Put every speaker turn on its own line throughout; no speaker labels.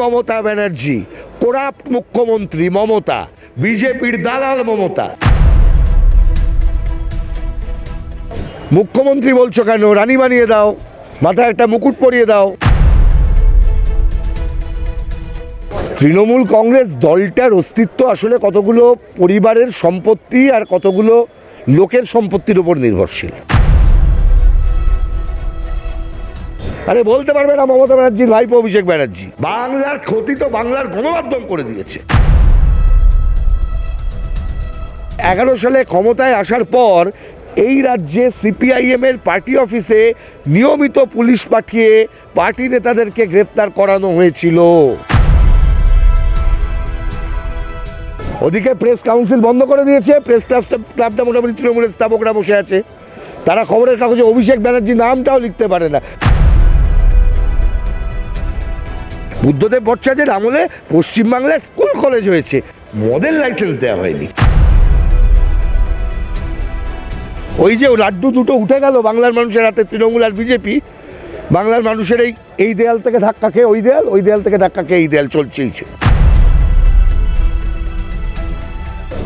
Mamata Banerjee corrupt মুখ্যমন্ত্রী মমতা, বিজেপির দালাল মমতা। মুখ্যমন্ত্রী বলছো কেন? রানী বানিয়ে দাও, মাথায় একটা মুকুট পরিয়ে দাও। তৃণমূল কংগ্রেস দলটার অস্তিত্ব আসলে কতগুলো পরিবারের সম্পত্তি আর কতগুলো লোকের সম্পত্তির উপর নির্ভরশীল? আরে বলতে পারবে না মমতা ব্যানার্জির ভাইপো অভিষেক ব্যানার্জি। বাংলার ক্ষতি তো বাংলার গণমাধ্যম করে দিয়েছে। এগারো সালে ক্ষমতায় আসার পর এই রাজ্যে সিপিআইএম এর পার্টি অফিসে নিয়মিত পুলিশ পাঠিয়ে পার্টি নেতাদেরকে গ্রেপ্তার করানো হয়েছিল। ওদিকে প্রেস কাউন্সিল বন্ধ করে দিয়েছে, প্রেস ক্লাবটা ক্লাবটা মোটামুটি তৃণমূলের স্থাপকরা বসে আছে। তারা খবরের কাগজে অভিষেক ব্যানার্জি নামটাও লিখতে পারে না। বুদ্ধদেব ভট্টাচার্যের আমলে পশ্চিমবাংলায় স্কুল কলেজ হয়েছে। মদের লাইসেন্স দেওয়া হয়নি। ওই যে লাড্ডু দুটো উঠে গেল বাংলার মানুষের হাতে, তৃণমূল আর বিজেপি। বাংলার মানুষের এই এই দেয়াল থেকে ধাক্কা খেয়ে ওই দেয়াল ওই দেয়াল থেকে ধাক্কা খেয়ে এই দেয়াল চলছেইছে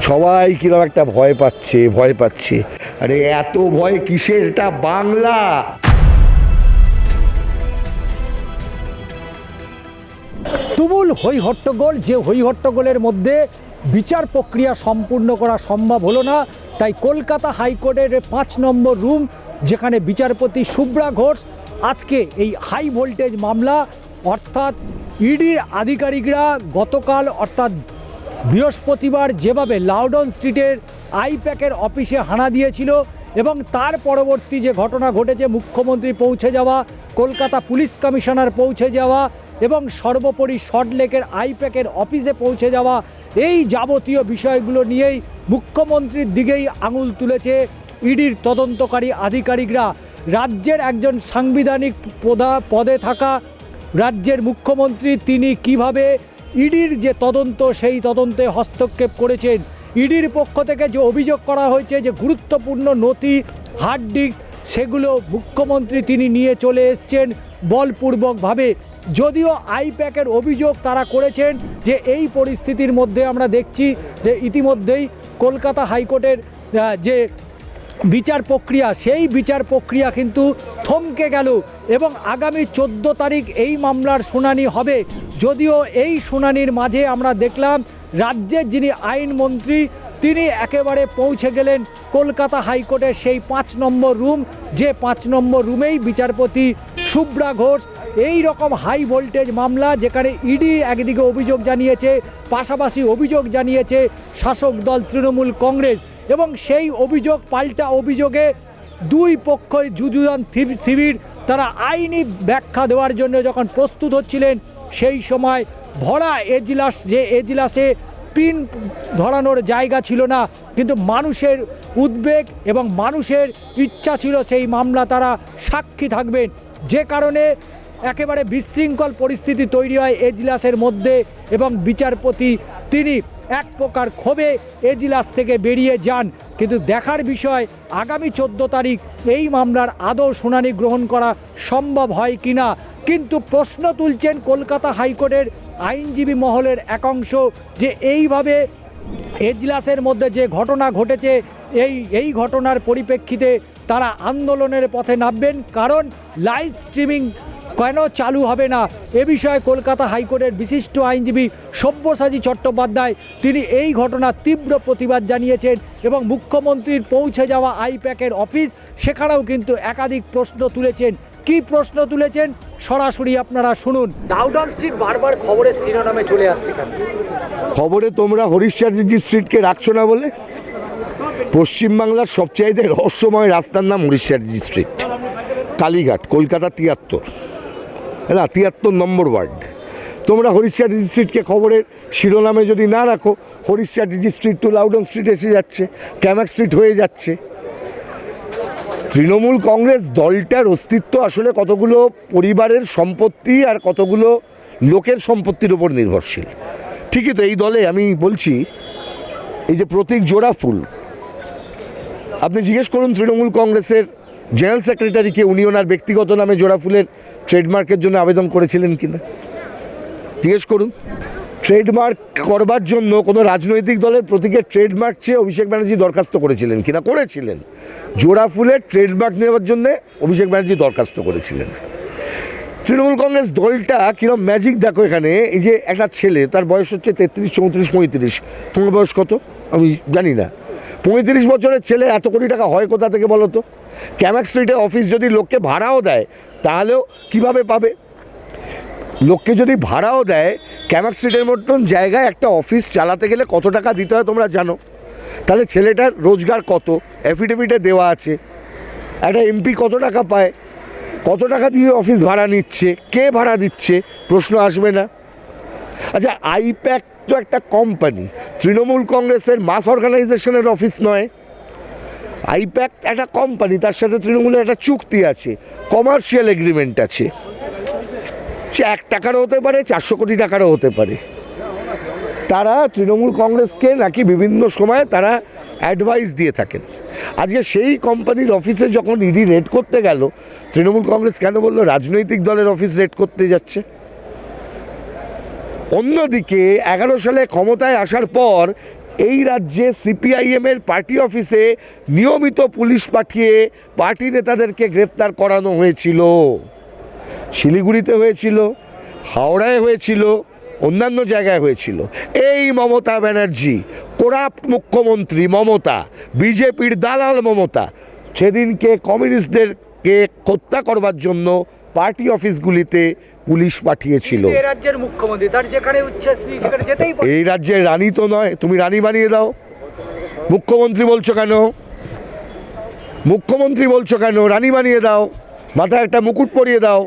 সবাই কীরকম একটা ভয় পাচ্ছে ভয় পাচ্ছে। আরে এত ভয় কিসের? এটা বাংলা।
তুমুল হই হট্টগোল যে হই হট্টগোলের মধ্যে বিচার প্রক্রিয়া সম্পূর্ণ করা সম্ভব হলো না, তাই কলকাতা হাইকোর্টের পাঁচ নম্বর রুম, যেখানে বিচারপতি শুভ্রা ঘোষ, আজকে এই হাই ভোল্টেজ মামলা, অর্থাৎ ইডির আধিকারিকরা গতকাল, অর্থাৎ বৃহস্পতিবার যেভাবে লাউডন স্ট্রিটের আইপ্যাকের অফিসে হানা দিয়েছিল এবং তার পরবর্তী যে ঘটনা ঘটেছে, মুখ্যমন্ত্রী পৌঁছে যাওয়া, কলকাতা পুলিশ কমিশনার পৌঁছে যাওয়া এবং সর্বোপরি সল্টলেকের আইপ্যাকের অফিসে পৌঁছে যাওয়া এই যাবতীয় বিষয়গুলো নিয়েই মুখ্যমন্ত্রীর দিকেই আঙুল তুলেছে ইডির তদন্তকারী আধিকারিকরা। রাজ্যের একজন সাংবিধানিক পদা, পদে থাকা রাজ্যের মুখ্যমন্ত্রী তিনি কীভাবে ইডির যে তদন্ত, সেই তদন্তে হস্তক্ষেপ করেছেন। ইডির পক্ষ থেকে যে অভিযোগ করা হয়েছে যে গুরুত্বপূর্ণ নথি হার্ড ডিস্ক সেগুলো মুখ্যমন্ত্রী তিনি নিয়ে চলে এসছেন বলপূর্বকভাবে। যদিও আইপ্যাকের অভিযোগ তারা করেছেন যে এই পরিস্থিতির মধ্যে আমরা দেখছি যে ইতিমধ্যেই কলকাতা হাইকোর্টের যে বিচার প্রক্রিয়া, সেই বিচার প্রক্রিয়া কিন্তু থমকে গেল এবং আগামী চোদ্দ তারিখ এই মামলার শুনানি হবে। যদিও এই শুনানির মাঝে আমরা দেখলাম রাজ্যের যিনি আইনমন্ত্রী তিনি একেবারে পৌঁছে গেলেন কলকাতা হাইকোর্টের সেই পাঁচ নম্বর রুম, যে পাঁচ নম্বর রুমেই বিচারপতি শুভ্রা ঘোষ, এই রকম হাই ভোল্টেজ মামলা যেখানে ইডি একদিকে অভিযোগ জানিয়েছে, পাশাপাশি অভিযোগ জানিয়েছে শাসক দল তৃণমূল কংগ্রেস এবং সেই অভিযোগ, পাল্টা অভিযোগে দুই পক্ষই যুযুদান থি- শিবির তারা আইনি ব্যাখ্যা দেওয়ার জন্য যখন প্রস্তুত হচ্ছিলেন, সেই সময় ভরা এজলাস, যে এজলাসে পিন ধরানোর জায়গা ছিল না, কিন্তু মানুষের উদ্বেগ এবং মানুষের ইচ্ছা ছিল সেই মামলা তারা সাক্ষী থাকবেন। যে কারণে একেবারে বিশৃঙ্খল পরিস্থিতি তৈরি হয় এজলাসের মধ্যে এবং বিচারপতি তিনি এক প্রকার ক্ষোভে এজলাস থেকে বেরিয়ে যান। কিন্তু দেখার বিষয়, আগামী চোদ্দ তারিখ এই মামলার আদৌ শুনানি গ্রহণ করা সম্ভব হয় কিনা? কিন্তু প্রশ্ন তুলছেন কলকাতা হাইকোর্টের আইনজীবী মহলের একাংশ যে এইভাবে এজলাসের মধ্যে যে ঘটনা ঘটেছে, এই এই ঘটনার পরিপ্রেক্ষিতে তারা আন্দোলনের পথে নামবেন কারণ লাইভ স্ট্রিমিং কেন চালু হবে না? এ বিষয়ে কলকাতা হাইকোর্টের বিশিষ্ট আইনজীবী সব্যসাচী চট্টোপাধ্যায় তিনি এই ঘটনার তীব্র প্রতিবাদ জানিয়েছেন এবং মুখ্যমন্ত্রীর পৌঁছে যাওয়া আইপ্যাকের অফিস সেখানেও কিন্তু একাধিক প্রশ্ন তুলেছেন। কি প্রশ্ন তুলেছেন? সরাসরি আপনারা শুনুন। ডাউডন স্ট্রিট বারবার খবরের শিরোনামে চলে আসছে
খবরে তোমরা হরিশ্চার্জি স্ট্রিটকে রাখছো না বলে? পশ্চিমবাংলার সবচাইতে রহস্যময় রাস্তার নাম হরিশ্চার্জি স্ট্রিট কালীঘাট, কলকাতা তিয়াত্তর। না, তিয়াত্তর নম্বর ওয়ার্ড। তোমরা হরিশ্চার্জি স্ট্রিটকে খবরের শিরোনামে যদি না রাখো হরিশ্চার্জি স্ট্রিট টু লাউডন স্ট্রিট এসে যাচ্ছে ক্যামাক স্ট্রিট হয়ে যাচ্ছে। তৃণমূল কংগ্রেস দলটার অস্তিত্ব আসলে কতগুলো পরিবারের সম্পত্তি আর কতগুলো লোকের সম্পত্তির উপর নির্ভরশীল। ঠিকই তো এই দলে আমি বলছি, এই যে প্রতীক জোড়া ফুল আপনি জিজ্ঞেস করুন, তৃণমূল কংগ্রেসের জেনারেল সেক্রেটারিকে উনি ওনার ব্যক্তিগত নামে জোড়া ফুলের ট্রেডমার্কের জন্য আবেদন করেছিলেন কিনা? জিজ্ঞেস করুন। ট্রেডমার্ক করবার জন্য কোনো রাজনৈতিক দলের প্রতীকের ট্রেডমার্ক চেয়ে অভিষেক ব্যানার্জি দরখাস্ত করেছিলেন কিনা? করেছিলেন। জোড়া ফুলের ট্রেডমার্ক নেওয়ার জন্য অভিষেক ব্যানার্জি দরখাস্ত করেছিলেন। তৃণমূল কংগ্রেস দলটা কিরম ম্যাজিক দেখো এখানে। এই যে একটা ছেলে, তার বয়স হচ্ছে তেত্রিশ, চৌত্রিশ, পঁয়ত্রিশ। তোমার বয়স কত? আমি জানি না। পঁয়ত্রিশ বছরের ছেলে, এত কোটি টাকা হয় কোথা থেকে বলো তো? ক্যামাক স্ট্রিটে অফিস যদি লোককে ভাড়াও দেয়, তাহলেও কীভাবে পাবে? লোককে যদি ভাড়াও দেয় ক্যামাক স্ট্রিটের মতন জায়গায় একটা অফিস চালাতে গেলে কত টাকা দিতে হয় তোমরা জানো? তাহলে ছেলেটার রোজগার কত? অ্যাফিডেভিটে দেওয়া আছে। একটা এমপি কত টাকা পায়? কত টাকা দিয়ে অফিস ভাড়া নিচ্ছে? কে ভাড়া দিচ্ছে? প্রশ্ন আসবে না। আচ্ছা আইপ্যাক তো একটা কোম্পানি তৃণমূল কংগ্রেসের মাস অর্গানাইজেশনের অফিস নয়। আইপ্যাক একটা কোম্পানি তার সাথে তৃণমূলের একটা চুক্তি আছে কমার্শিয়াল এগ্রিমেন্ট আছে। সে এক টাকারও হতে পারে, চারশো কোটি টাকারও হতে পারে। তারা তৃণমূল কংগ্রেসকে নাকি বিভিন্ন সময়ে তারা অ্যাডভাইস দিয়ে থাকেন। আজকে সেই কোম্পানির অফিসে যখন ইডি রেড করতে গেল, তৃণমূল কংগ্রেস কেন বলল, রাজনৈতিক দলের অফিস রেড করতে যাচ্ছে? অন্যদিকে এগারো সালে ক্ষমতায় আসার পর এই রাজ্যে সিপিআইএমের পার্টি অফিসে নিয়মিত পুলিশ পাঠিয়ে পার্টি নেতাদেরকে গ্রেপ্তার করানো হয়েছিল। শিলিগুড়িতে হয়েছিল, হাওড়ায় হয়েছিল, অন্যান্য জায়গায় হয়েছিল। এই মমতা ব্যানার্জি, কোরাপ মুখ্যমন্ত্রী মমতা, বিজেপির দালাল মমতা, সেদিনকে কমিউনিস্টদেরকে হত্যা করবার জন্য পার্টি অফিসগুলিতে পুলিশ পাঠিয়েছিল।
এ রাজ্যের মুখ্যমন্ত্রী তার যেখানে উচ্ছ্বাস সেখানে যেতেই
এই রাজ্যের রানী তো নয় তুমি রানী বানিয়ে দাও। মুখ্যমন্ত্রী বলছো কেন? মুখ্যমন্ত্রী বলছো কেন? রানী বানিয়ে দাও মাথায় একটা মুকুট পরিয়ে দাও।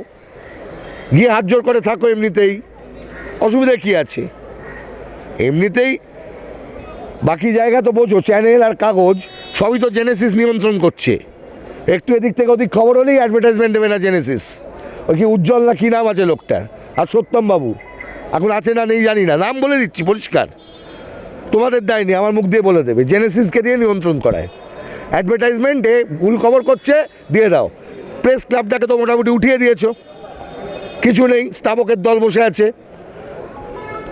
গিয়ে হাত জোর করে থাকো এমনিতেই। অসুবিধা কী আছে? এমনিতেই বাকি জায়গা তো বোঝো চ্যানেল আর কাগজ সবই তো জেনেসিস নিয়ন্ত্রণ করছে। একটু এদিক থেকে ওদিক খবর হলেই অ্যাডভার্টাইজমেন্ট দেবে না জেনেসিস ওই কি উজ্জ্বল না কী নাম আছে লোকটার? আর সত্যম বাবু। এখন আছে না নেই জানি না। নাম বলে দিচ্ছি, পরিষ্কার। তোমাদের দেয়নি, আমার মুখ দিয়ে বলে দেবে। জেনেসিসকে দিয়ে নিয়ন্ত্রণ করায়। অ্যাডভার্টাইজমেন্টে ভুল খবর করছে, দিয়ে দাও। প্রেস ক্লাবটাকে তো মোটামুটি উঠিয়ে দিয়েছ। কিছু নেই স্থাপকের দল বসে আছে।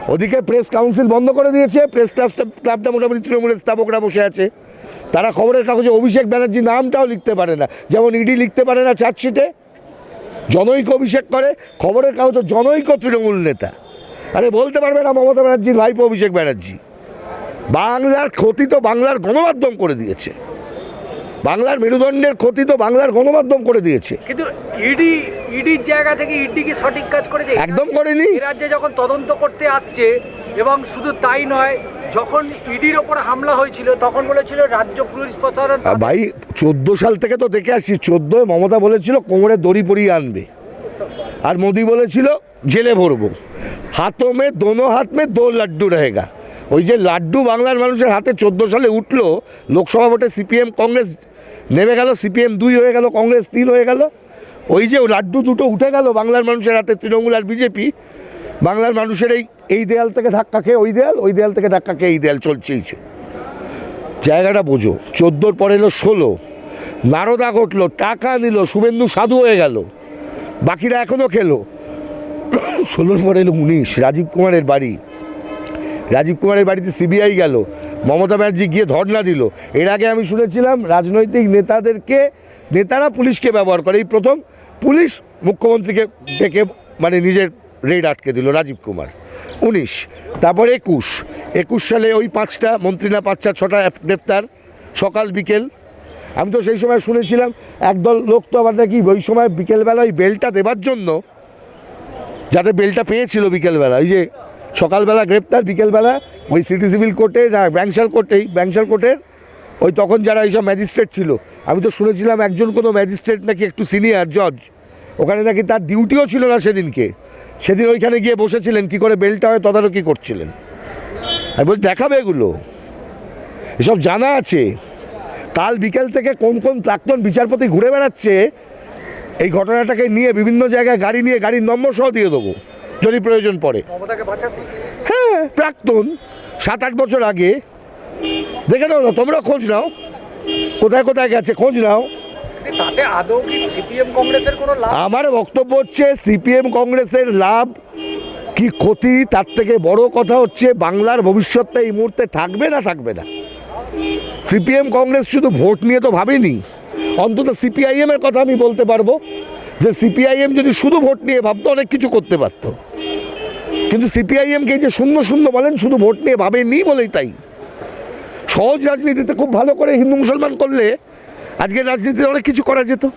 ওদিকে প্রেস কাউন্সিল বন্ধ করে দিয়েছে। প্রেস ক্লাবটা ক্লাবটা মোটামুটি তৃণমূলের স্থাপকরা বসে আছে। তারা খবরের কাগজে অভিষেক ব্যানার্জি নামটাও লিখতে পারে না। যেমন ইডি লিখতে পারে না চার্জশিটে জনৈক অভিষেক করে খবরের কাগজে জনৈক তৃণমূল নেতা। আরে বলতে পারবে না মমতা ব্যানার্জির ভাইপো অভিষেক ব্যানার্জি। বাংলার ক্ষতি তো বাংলার গণমাধ্যম করে দিয়েছে। বাংলার মেরুদণ্ডের ক্ষতি তো বাংলার গণমাধ্যম করে দিয়েছে।
কিন্তু ইডি ইডির জায়গা থেকে ইডি কি সঠিক কাজ করেছে?
একদম করেনি।
রাজ্যে যখন তদন্ত করতে আসছে এবং শুধু তাই নয় যখন ইডির ওপর হামলা হয়েছিল তখন বলেছিল রাজ্য পুলিশ প্রশাসন
ভাই চোদ্দ সাল থেকে তো দেখে আসছি, চোদ্দোয় মমতা বলেছিল কোমরে দড়ি পরিয়ে আনবে। আর মোদি বলেছিল, জেলে ভরবো। হাতও মে, দোনো হাত মে, দো লাড্ডু রহেগা। ওই যে লাড্ডু বাংলার মানুষের হাতে চোদ্দ সালে উঠল, লোকসভা ভোটে সিপিএম, কংগ্রেস নেমে গেল, সিপিএম দুই হয়ে গেল, কংগ্রেস তিন হয়ে গেল। ওই যে লাড্ডু দুটো উঠে গেল বাংলার মানুষের হাতে, তৃণমূল আর বিজেপি। বাংলার মানুষের এই এই দেয়াল থেকে ধাক্কা খেয়ে ওই দেয়াল ওই দেয়াল থেকে ধাক্কা খেয়ে এই দেয়াল চলছেই চলছে। জায়গাটা বোঝো। চোদ্দোর পরে এলো ষোলো। নারদা ঘটলো, টাকা নিল, শুভেন্দু সাধু হয়ে গেল। বাকিরা এখনও খেলো। ষোলোর পরে এলো উনিশ, রাজীব কুমারের বাড়ি। রাজীব কুমারের বাড়িতে সিবিআই গেল। মমতা ব্যানার্জি গিয়ে ধর্ণা দিল। এর আগে আমি শুনেছিলাম, রাজনৈতিক নেতাদেরকে, নেতারা পুলিশকে ব্যবহার করে। এই প্রথম পুলিশ মুখ্যমন্ত্রীকে ডেকে মানে নিজের রেড আটকে দিল রাজীব কুমার। উনিশ, তারপর একুশ। একুশ সালে ওই পাঁচটা, মন্ত্রী না পাঁচটা, ছটা গ্রেপ্তার, সকাল, বিকেল। আমি তো সেই সময় শুনেছিলাম, একদল লোক তো আবার নাকি ওই সময় বিকেলবেলা ওই বেলটা দেবার জন্য, যাতে বেলটা পেয়েছিল বিকেলবেলা, ওই যে সকালবেলা গ্রেপ্তার, বিকেলবেলা ওই সিটি সিভিল কোর্টে, না, ব্যাংশাল কোর্টেই, ব্যাংশাল কোর্টের, ওই তখন যারা এইসব ম্যাজিস্ট্রেট ছিল, আমি তো শুনেছিলাম একজন কোনো ম্যাজিস্ট্রেট নাকি একটু সিনিয়র, জজ ওখানে নাকি তার ডিউটিও ছিল না সেদিনকে। সেদিন ওইখানে গিয়ে বসেছিলেন কি করে বেলটা হয় তদারকি করছিলেন। আমি বলছি দেখাবে এগুলো। এসব জানা আছে। কাল বিকেল থেকে কোন কোন প্রাক্তন বিচারপতি ঘুরে বেড়াচ্ছে এই ঘটনাটাকে নিয়ে বিভিন্ন জায়গায় গাড়ি নিয়ে গাড়ির নম্বর সহ দিয়ে দেবো যদি প্রয়োজন পড়ে। হ্যাঁ প্রাক্তন সাত আট বছর আগে। দেখে নাও না তোমরা খোঁজ নাও। কোথায় কোথায় গেছে খোঁজ নাও।
তাতে আদৌ কি সিপিএম কংগ্রেসের কোনো লাভ?
আমার বক্তব্য হচ্ছে, সিপিএম কংগ্রেসের লাভ কি ক্ষতি? তার থেকে বড় কথা হচ্ছে, বাংলার ভবিষ্যৎটা এই মুহূর্তে থাকবে না থাকবে না। সিপিএম কংগ্রেস শুধু ভোট নিয়ে তো ভাবেনি। অন্তত সিপিআইএম এর কথা আমি বলতে পারব, যে সিপিআইএম যদি শুধু ভোট নিয়ে ভাবতো, অনেক কিছু করতে পারতো। কিন্তু সিপিআইএমকে যে শূন্য শূন্য বলেন, শুধু ভোট নিয়ে ভাবেনি বলেই তাই। সহজ রাজনীতিতে খুব ভালো করে হিন্দু মুসলমান করলে আজকের রাজনীতিতে অনেক কিছু করা যেত।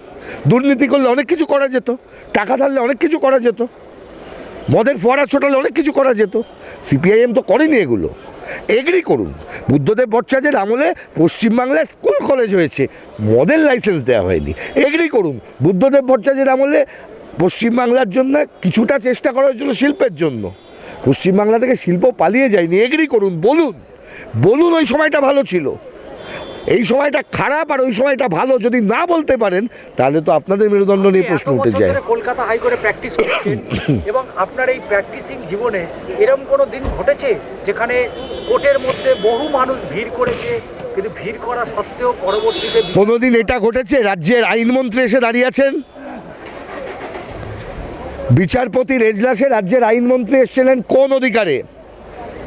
দুর্নীতি করলে অনেক কিছু করা যেত। টাকা ধারলে অনেক কিছু করা যেত। মদের ফোয়ারা ছোটালে অনেক কিছু করা যেত। সিপিআইএম তো করেনি এগুলো। এগ্রি করুন। বুদ্ধদেব ভট্টাচার্যের আমলে পশ্চিমবাংলায় স্কুল, কলেজ হয়েছে। মদের লাইসেন্স দেওয়া হয়নি। এগ্রি করুন। বুদ্ধদেব ভট্টাচার্যের আমলে পশ্চিমবাংলার জন্য কিছুটা চেষ্টা করা হয়েছিল শিল্পের জন্য। পশ্চিমবাংলা থেকে শিল্প পালিয়ে যায়নি। এগ্রি করুন। বলুন। বলুন ওই সময়টা ভালো ছিল। এই সময়টা খারাপ আর ওই সময়টা ভালো যদি না বলতে পারেন তাহলে তো আপনাদের মেরুদণ্ড নিয়ে প্রশ্ন উঠে যায়।
কলকাতা হাইকোর্টে প্র্যাকটিস করছেন এবং আপনার এই প্র্যাকটিসিং জীবনে এরকম কোনো দিন ঘটেছে যেখানে কোর্টের মধ্যে বহু মানুষ ভিড় করেছে কিন্তু ভিড় করা সত্ত্বেও পরবর্তীতে
কোনোদিন এটা ঘটেছে? রাজ্যের আইনমন্ত্রী এসে দাঁড়িয়ে আছেন? বিচারপতির এজলাসে রাজ্যের আইনমন্ত্রী এসেছিলেন কোন অধিকারে?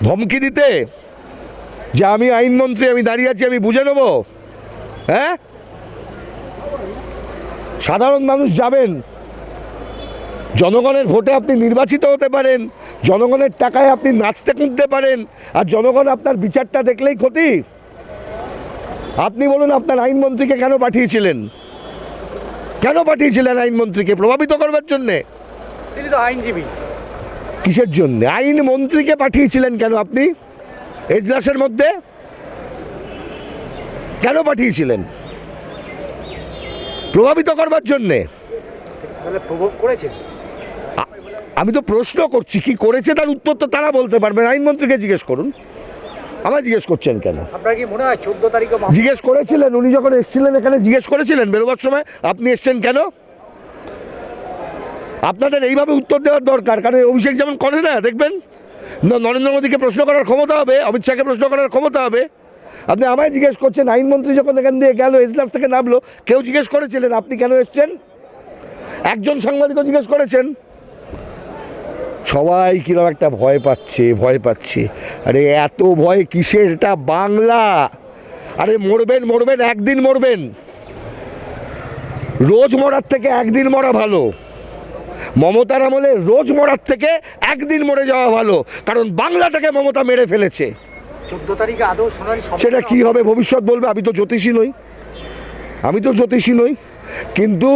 ধমকি দিতে? যে আমি আইনমন্ত্রী আমি দাঁড়িয়ে আছি আমি বুঝে নেব। হ্যাঁ? সাধারণ মানুষ যাবেন। জনগণের ভোটে আপনি নির্বাচিত হতে পারেন। জনগণের টাকায় আপনি নাচতে কুঁদতে পারেন। আর জনগণ আপনার বিচারটা দেখলেই ক্ষতি। আপনি বলুন আপনার আইনমন্ত্রীকে কেন পাঠিয়েছিলেন? কেন পাঠিয়েছিলেন আইনমন্ত্রীকে প্রভাবিত করবার জন্যে?
তিনি তো আইনজীবী।
কিসের জন্যে? আইনমন্ত্রীকে পাঠিয়েছিলেন কেন আপনি? এজলাসের মধ্যে কেন পাঠিয়েছিলেন? প্রভাবিত করবার জন্যে। আমি তো প্রশ্ন করছি কি করেছে তার উত্তর তো তারা বলতে পারবেন আইনমন্ত্রীকে জিজ্ঞেস করুন। আমার জিজ্ঞেস করছেন কেন?
আপনার কি মনে হয় চোদ্দ তারিখে
জিজ্ঞেস করেছিলেন উনি যখন এসেছিলেন এখানে জিজ্ঞেস করেছিলেন বেরোবার সময় আপনি এসছেন কেন? আপনাদের এইভাবে উত্তর দেওয়ার দরকার কারণ অভিষেক যেমন করে না দেখবেন? নরেন্দ্র মোদীকে প্রশ্ন করার ক্ষমতা হবে, অমিত শাহকে প্রশ্ন করার ক্ষমতা হবে। আপনি আমায় জিজ্ঞেস করছেন আইনমন্ত্রী যখন এখান দিয়ে গেল, এজলাস থেকে নামলো, কেউ জিজ্ঞেস করেছিলেন, আপনি কেন এসছেন? একজন সাংবাদিকও জিজ্ঞেস করেছেন। সবাই কীরকম একটা ভয় পাচ্ছে ভয় পাচ্ছে। আরে, এত ভয় কিসের? এটা বাংলা। আরে, মরবেন মরবেন, একদিন মরবেন। রোজ মরার থেকে একদিন মরা ভালো। মমতার আমলে রোজ মরার থেকে একদিন মরে যাওয়া ভালো কারণ বাংলাটাকে মমতা মেরে ফেলেছে।
চোদ্দ তারিখে আদৌ
সেটা কি হবে ভবিষ্যৎ বলবে? আমি তো জ্যোতিষী নই। আমি তো জ্যোতিষী নই। কিন্তু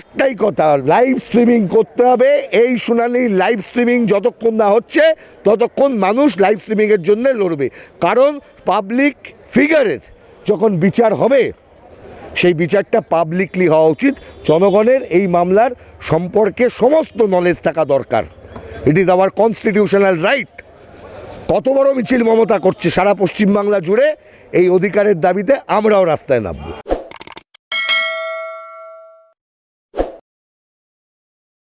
একটাই কথা লাইভ স্ট্রিমিং করতে হবে। এই শুনানি লাইভ স্ট্রিমিং যতক্ষণ না হচ্ছে ততক্ষণ মানুষ লাইভ স্ট্রিমিংয়ের জন্য লড়বে। কারণ পাবলিক ফিগারের যখন বিচার হবে সেই বিচারটা পাবলিকলি হওয়া উচিত। জনগণের এই মামলার সম্পর্কে সমস্ত নলেজ থাকা দরকার। It is our constitutional right কত বড় মিছিল মমতা করছে সারা পশ্চিমবাংলা জুড়ে, এই অধিকারের দাবিতে আমরাও রাস্তায় নামবো।